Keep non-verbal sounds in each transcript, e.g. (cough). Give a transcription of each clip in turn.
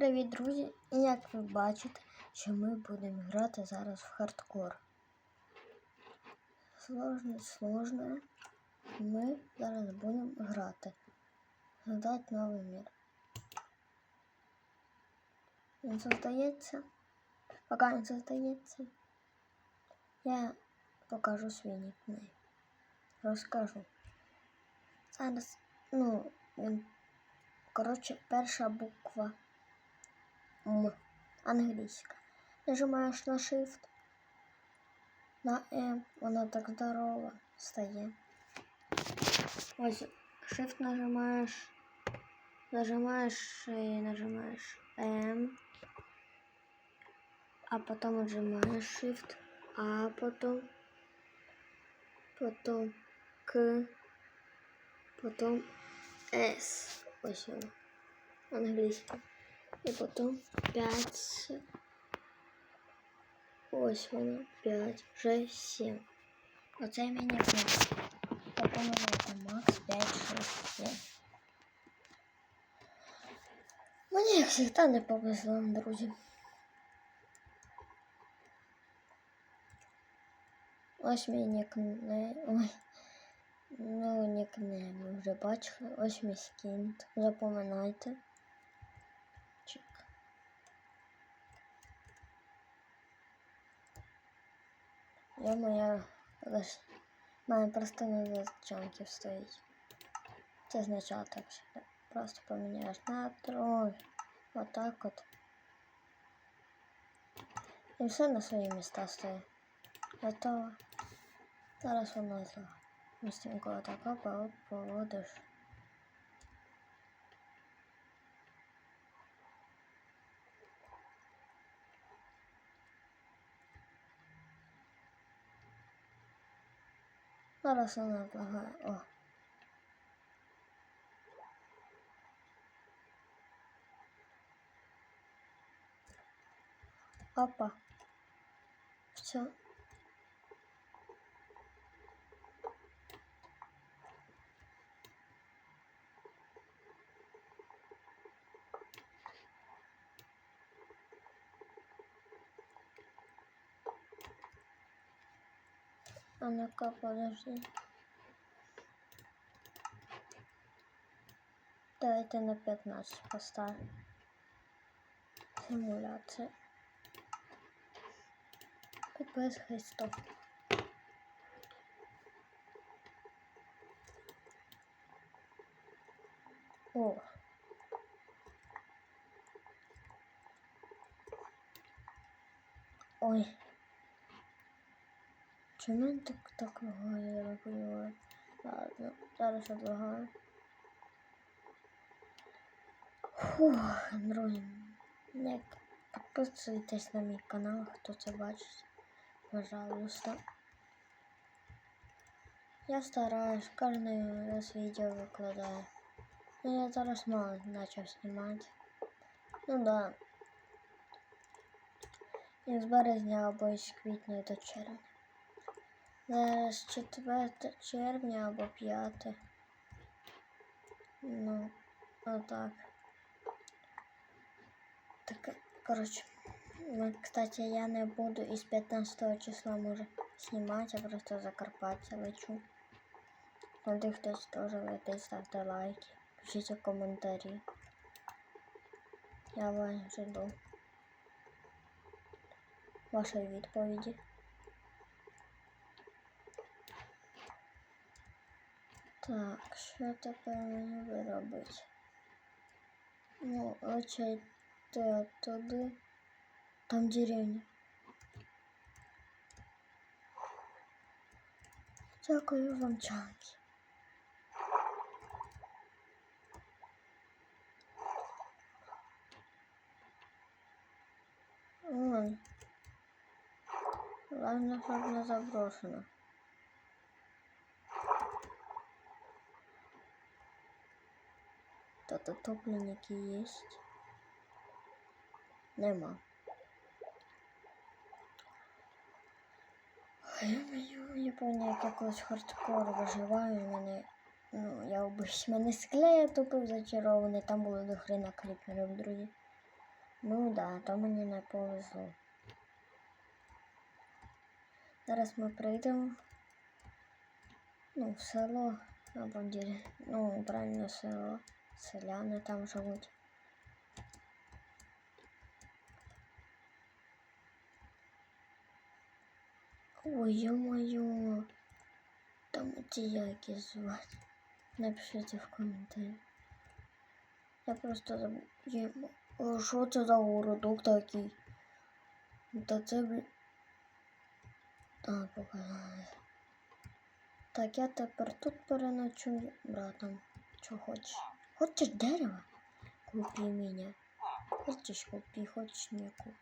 привіт, друзі! І як ви бачите, що ми будемо грати зараз в хардкор. Сложно, сложно. Ми зараз будемо грати. Создати новий мир. Він создається. Поки він создається, я покажу свій нікнейм. Розкажу. Зараз, ну, він Коротше, перша буква М. Англійська. Нажимаєш на Shift, на М, вона так здорова стає. Ось Shift нажимаєш, нажимаєш і нажимаєш М, а потім нажимаєш Shift, а потім, потім К, потім С. Ось воно. Англійська. І потім 5. Ось воно. 5, 6, 7. Оце мені буде. Допомагайте Макс 5, 6, 7. Мені, як завжди, не повезло, друзі. Ось мій нікнейм. Ой. Ну, нікнейм ви вже бачили. Ось мій скін. Запоминайте. Я моя лише в мене просто не чанків стоїть. Це означає так що Просто поміняєш на троль. Отак от. І все на свої міста стоїть. Готово. Зараз воно зло. Містенько така поводиш. Зараз вона благає. О. Опа. Все. А ну-ка, подожди. Давайте на 15 поставим. Симуляция. без хистов. О. Ой. Чому так так лагає, я не понимаю. Ладно, зараз отлагаю. Фух, друзі, не підписуйтесь на мій канал, хто це бачить. Пожалуйста. Я стараюсь, кожен раз відео викладаю. Ну я зараз мало почав знімати. Ну да. Із березня або із квітня до червня. Зараз 4 червня або 5. Ну, отак. Так, коротше. Ну, кстати, я не буду із 15 числа може знімати, я просто Закарпаття лечу. Коли хтось теж летить, ставте лайки, пишіть коментарі. Я вас жду. Вашої відповіді. Так, що тепер мені виробити? Ну, очей туди. Там деревня. Дякую вам, чанки. Главное, чтобы не заброшено. Тут утопленники есть. Нема. Я мою Японія якогось хардкору виживаю мене. Ну, я обич мене склея тупив зачарований, там було до хрена кліперів, друзі. Ну да, то мені не повезло. Зараз ми прийдемо ну, в село або дір... ну, правильно село. Селяни там живуть. Ой, ё-моё. Там ті які звати. Напишіть в коментарі. Я просто забув. О, що це за городок такий? Та це, блін. А, показали. Так, я тепер тут переночую братом. Що хочеш? Хочешь дерево? Купи меня. Хочешь купи, хочешь не купи.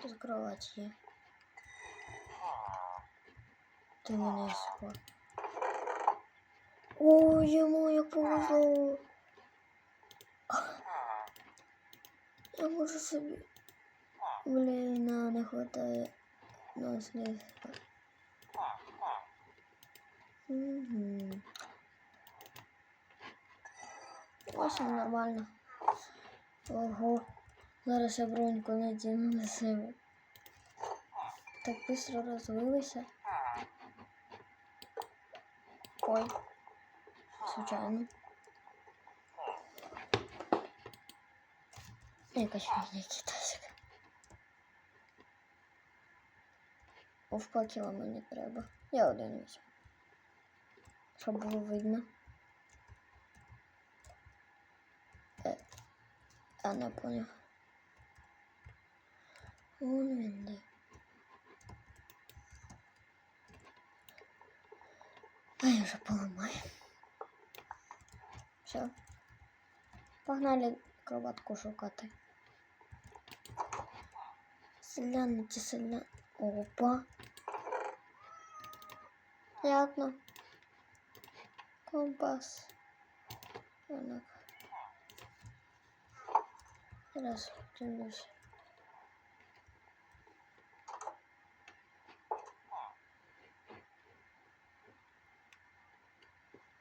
Тут кровать я. Ты меня испор. Ой, ему я повезло. Я можу собі... Блін, на не хватает нас ліфта. Угу. Ось і нормально. Ого. Зараз я броньку надіну на себе. Так быстро розвилися. Ой. Случайно. Якась фігня китайська. Овпакіла мені треба. Я один візьму. Щоб було видно. Не поняв. Вон він де. А я вже поламаю. Все. Погнали кроватку шукати. Селяни ті селяни. Опа. Ясно. Компас. Так. Зараз подивлюсь.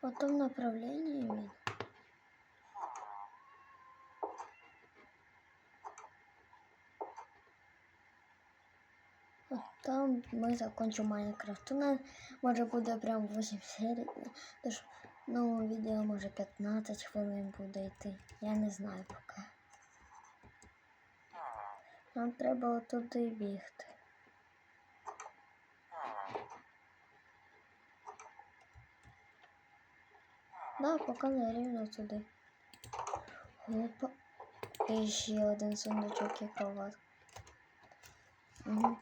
В том направлении він. О, Там ми закончимо Майнкрафт. У нас може буде прям 8 серій. Тож, ну, відео може 15 хвилин буде йти. Я не знаю поки. Нам треба отуди бігти. Да, поки не рівно туди. Опа. І ще один сундучок і кроват. Угу.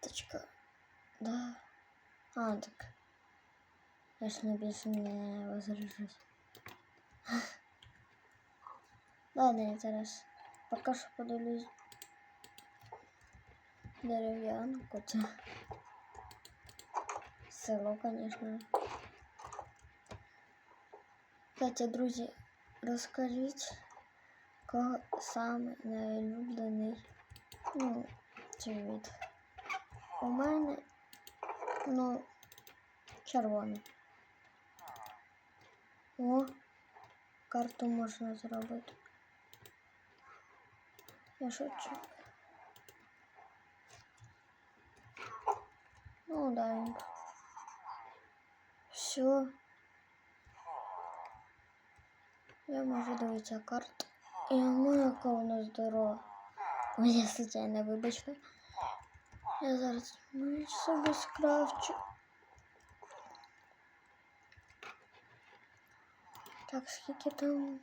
Точка. Да. А, так. Я ж не більше не возражусь. Ладно, я зараз поки що подивлюсь дерев'янку. Це (laughs) село, конечно. Кстати, друзі, розкажіть, кого саме найулюблений ну, цвіт. У мене, ну, червоний. О, карту можна зробити. Я шучу. Ну, да. Все. Я можу дивитися карту. І ну, яка вона здорова. Ой, я случайно вибачте. Я зараз меч собі скрафчу. Так, скільки там?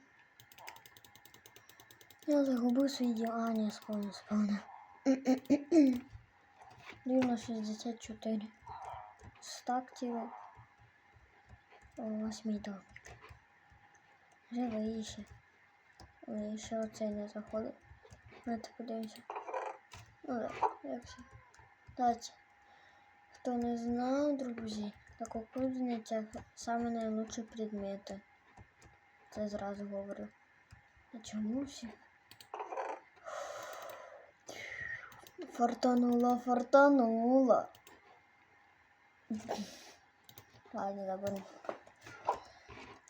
Я загубив свій діл. А, не, сповнив, сповнив. Рівно 64. Стак тіла. Ось мій дом. Живий ще. Ой, ще оцей не заходить. Давайте подивимося. Ну так, як все. Дальше. Хто не знав, друзі, на кукурудзницях саме найлучші предмети. Це зразу говорю. А чому всі? Фартанула, фартанула. Ладно, заберу.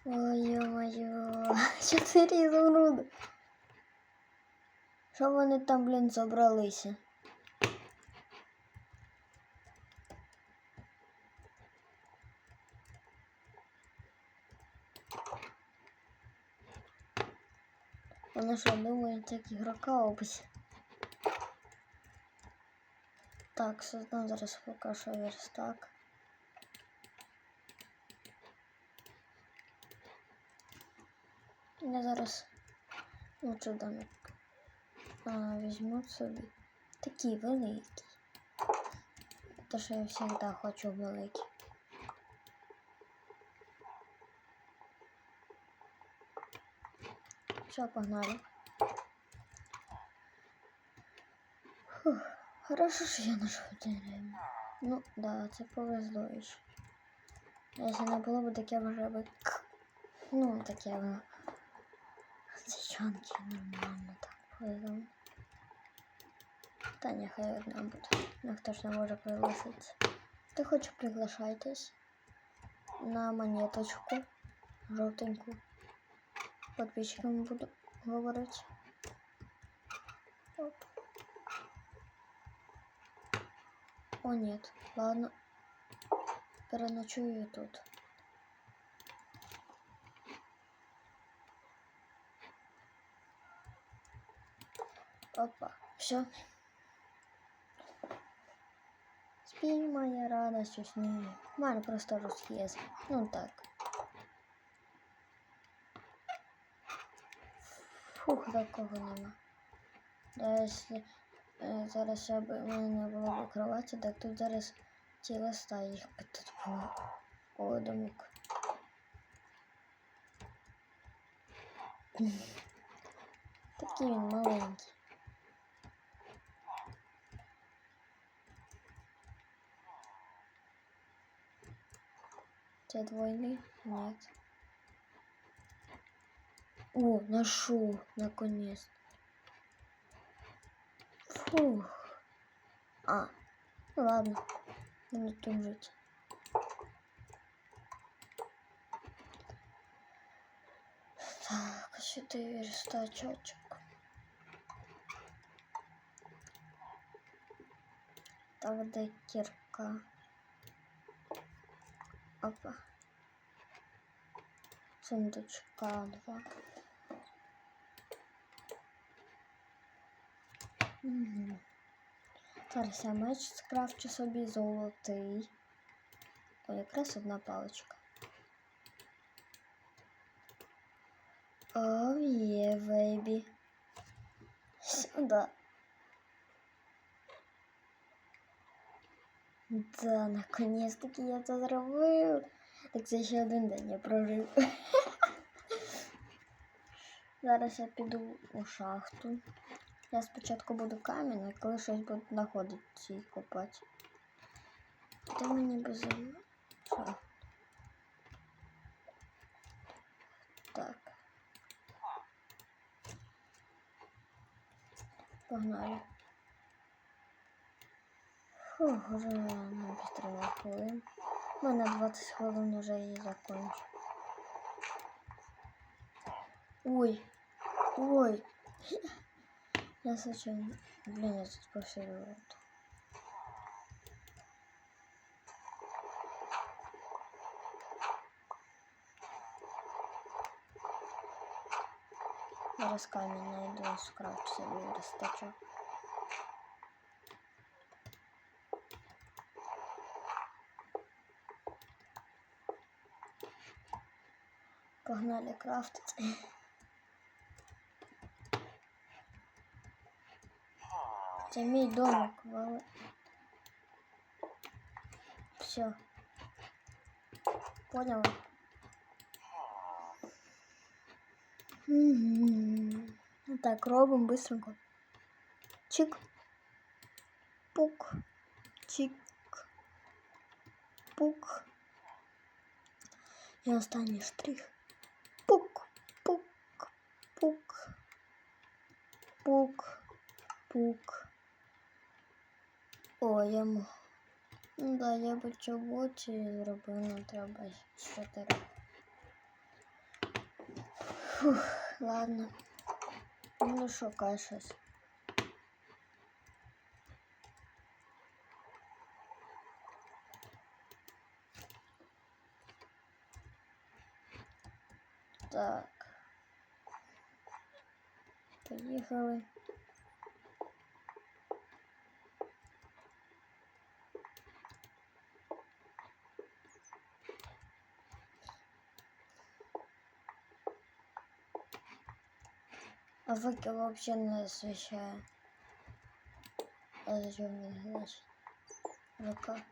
Ой, ё-моё, (laughs) чотири ізумруди. Що вони там, блін, забралися? Вони що думають, як ігрока обись. Так, создам зараз поки що верстак. Я зараз лучше домик а, візьму собі. Такий великий. Те, що я завжди хочу великий. Все, погнали. Хорошо, що я нашел дерево. Ну, да, це повезло іще. Якщо не було б таке вже би... Ну, таке воно. Зачанки нормально так повезло. Та нехай одна буде. Ну, хто ж не може пригласитися. Хто хоче, приглашайтесь на монеточку жовтеньку. Подписчикам буду говорить. Оп. О, нет. Ладно. Переночую тут. Опа. Все. Спи, моя радость, усни. У мене просто русский язик. Ну так. Фух, такого нема. Да, якщо е, зараз ще б в мене не було б кроваті, так тут зараз ціла стая їх би тут було. О, домик. Такий він маленький. Це двойний? Нет. О, нашел, наконец. Фух. А, ну ладно. Буду тут жить. Так, сюда верстачочек. Так, де кірка. Опа. Сундучка два. Угу. Зараз я меч скрафчу собі золотий. О, якраз одна паличка. О, є, бейбі. Сюда. Да, наконец-таки я це зробив. Так це ще один день я прожив. (laughs) Зараз я піду у шахту. Я спочатку буду камінь, а коли щось буду знаходити і копати. Де мені без Що? Так. Погнали. Фух, уже не быстрее хвилин. У мене 20 хвилин вже і закончу. Ой, ой. Я случайно... Блин, я тут повсюду. Зараз камінь найду, скрафчу собі верстачок. Погнали крафтить. (laughs) Це мій домик, вали. Все. Поняла? Мгм. Ну Так, робимо быстренько. Чик. Пук. Чик. Пук. І останній штрих. Пук. Пук. Пук. Пук. Пук. О, я м- Ну да, я би чоботі зробив, ну треба ще чотири. Фух, ладно. Ну, шукай щось. Так. Поїхали. А факел вообще не освещаю. А зачем мне значит? Ну-ка.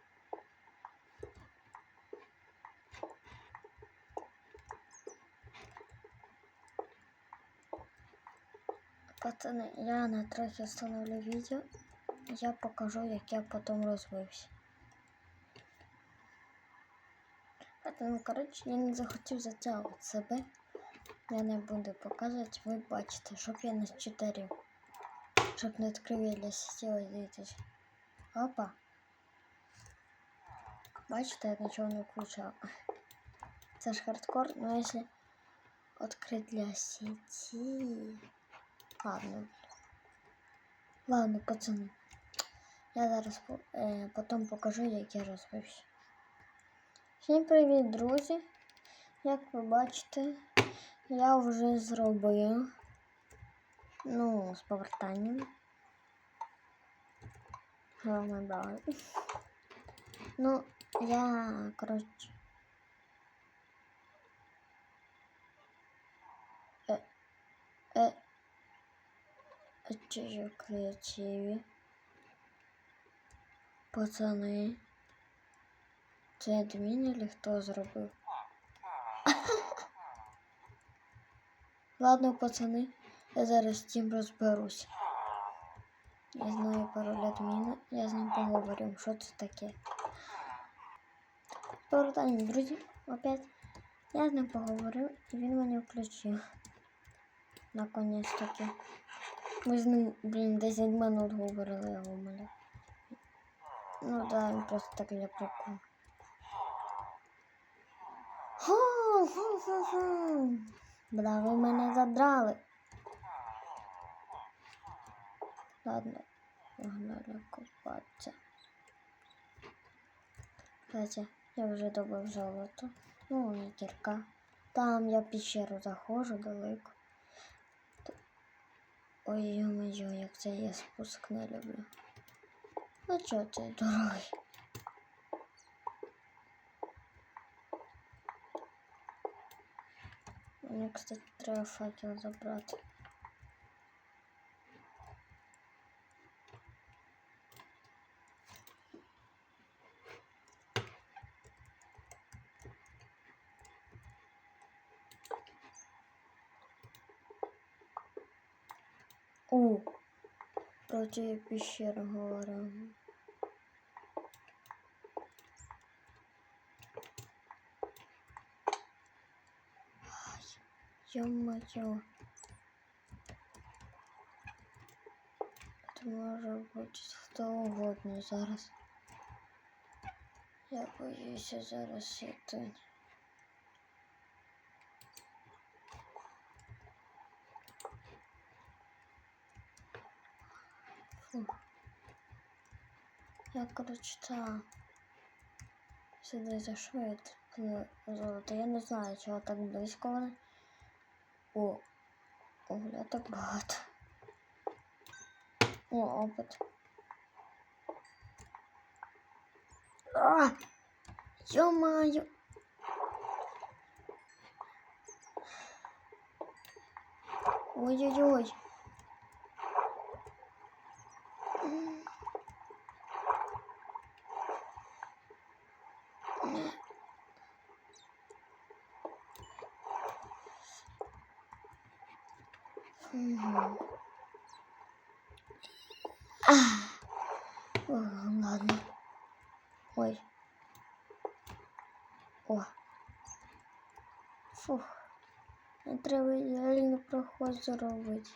Пацани, я на трохи встановлю відео. Я покажу, як я потім розвився. Пацани, коротше, я не захотів затягувати себе. Я не буду показувати, ви бачите, щоб я не читерів. Щоб не відкрив я для сітєвої дивитись. Опа. Бачите, я нічого не включав. (laughs) Це ж хардкор, но якщо відкрити для сети. Ладно. Ладно, пацани. Я зараз по- е, потім покажу, як я розвився. Всім привіт, друзі! Як ви бачите, я вже зробив. Ну, з повертанням. Головне брали. Ну, я, коротше. Е, е, Чужі креативі. Пацани. Це адмін или хто зробив? Ладно, пацани, я зараз з цим розберусь. Я знаю пароль адміна, я з ним поговорю, що це таке. Повертання, друзі, опять. Я з ним поговорив і він мене включив. Наконець таки. Ми з ним, блін, 10 минут говорили, я умоляю. Ну да, він просто так для приколу. Ху-ху-ху-ху. Бля, ви мене задрали. Ладно, погнали купатися. Кстати, я вже добив золото. Ну, не кірка. Там я в пещеру заходжу далеко. Ой, ё-моё, як це я спуск не люблю. Ну чого ти дорогий? Мені, кстати, треба факел забрати. О, про ті пещери говоримо. Ё-моё. Это може бути хто угодно зараз. Я боюся зараз іти. Фу. Я, короче, та сюди зайшов, я тут золото. Я не знаю, чого так близько вони. О, Оля, так багато. О, опит. А! Ё-моё! Ой-ой-ой. Ой. О. Фух. Не треба реально проход зробити.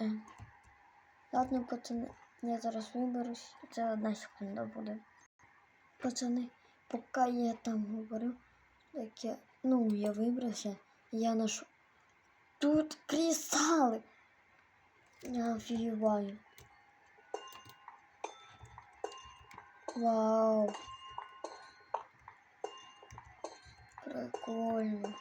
Е. Ладно, пацани, я зараз виберусь. Це одна секунда буде. Пацани, поки я там говорю, так я, ну, я вибрався, я ношу. Тут кристали. Я офігіваю. Вау. Прикольно.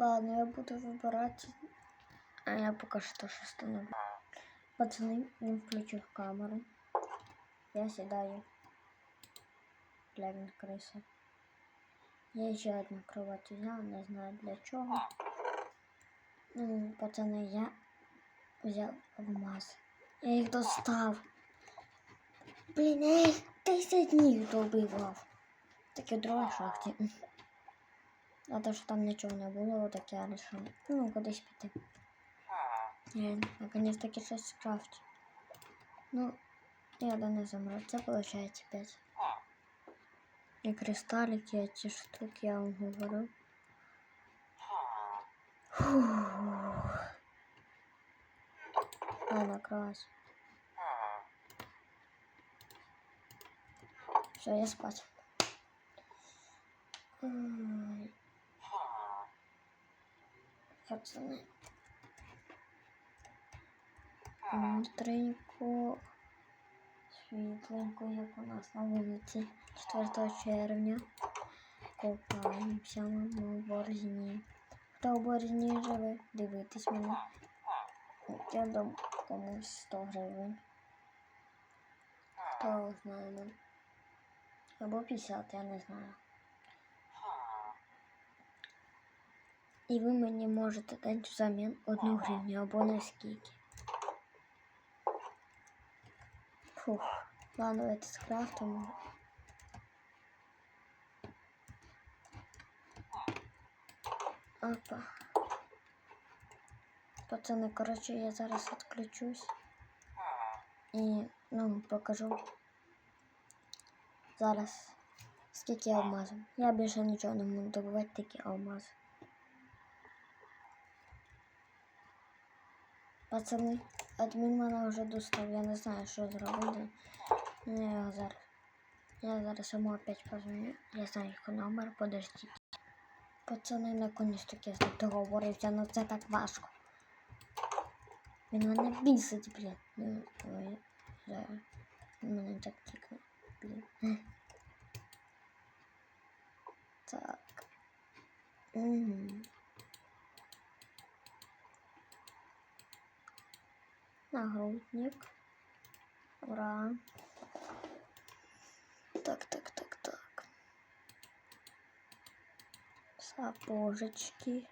Ладно, я буду выбирать. А я пока что остановлю. Пацаны, він включив камеру. Я сідаю. Для він криси. Я ще одну кровать взял, не знаю для чого. Ну, пацани, я взяв алмаз. Я їх достав. Блін, я їх 10 днів добивав. Таке друге шахті. А то, що там нічого не було, так я вирішив. Ну, кудись піти. Я наконец таки щось скрафтю. Ну, я до не замру. Це виходить 5. І кристалики, а ті штуки, я вам говорю. Фух. Ладно, крась. Все, я спать. Ой. Пацаны. Утренько. Світленько, як у нас на вулиці 4 червня. Купаємося ми в борзні. Хто в борзні живе, дивитись мене. Я дам комусь 100 гривень. Хто знає. Або 50, я не знаю. І ви мені можете дати взамін одну гривню або на скільки. Фух, ладно, это скрафтим. Опа. Пацани, коротше, я зараз відключусь. І, ну, покажу. Зараз. Скільки алмазів. Я більше нічого не можу добувати, тільки алмази. Пацани, адмін мене вже достав, я не знаю, що зробити. Ну, я зараз. Я зараз йому опять позвоню. Я знаю його номер, подождіть. Пацани, наконець таки з ним договорився, ну це так важко. Він мене бісить, блін. Ну, ой, зараз. Мене так тікне, блін. (laughs) Так. Угу. Нагрудник. Ура. Так, так, так, так. Сапожечки.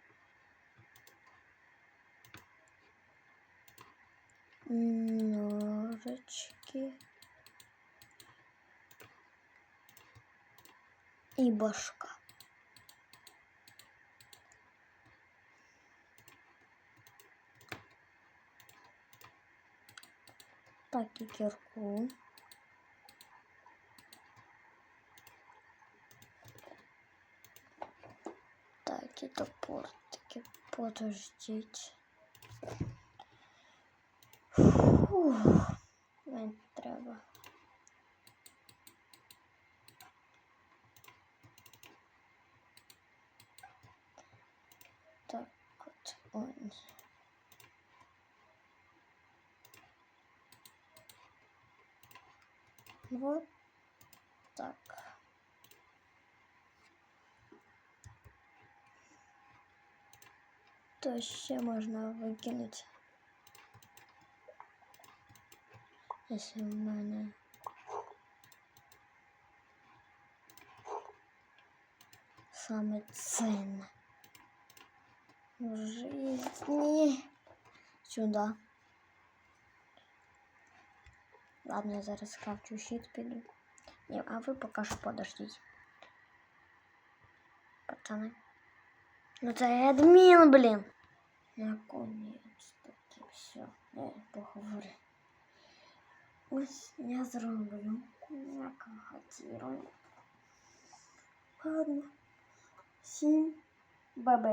Ножечки. И башка. Так, і кірку. Так, і топортики. Подождіть. Фух. Мені треба. Так, от. Ой. Вот так. То ще можна викинути. Якщо в мене. Саме ценне в жизни. Сюда. Ладно, я зараз скрафчу щит піду. Ні, а ви поки що подождіть. Пацани. Ну це адмін, блін. Наконець таки все. Я поговорю. Ось я зроблю. Як хотірую. Ладно. Сім ББ.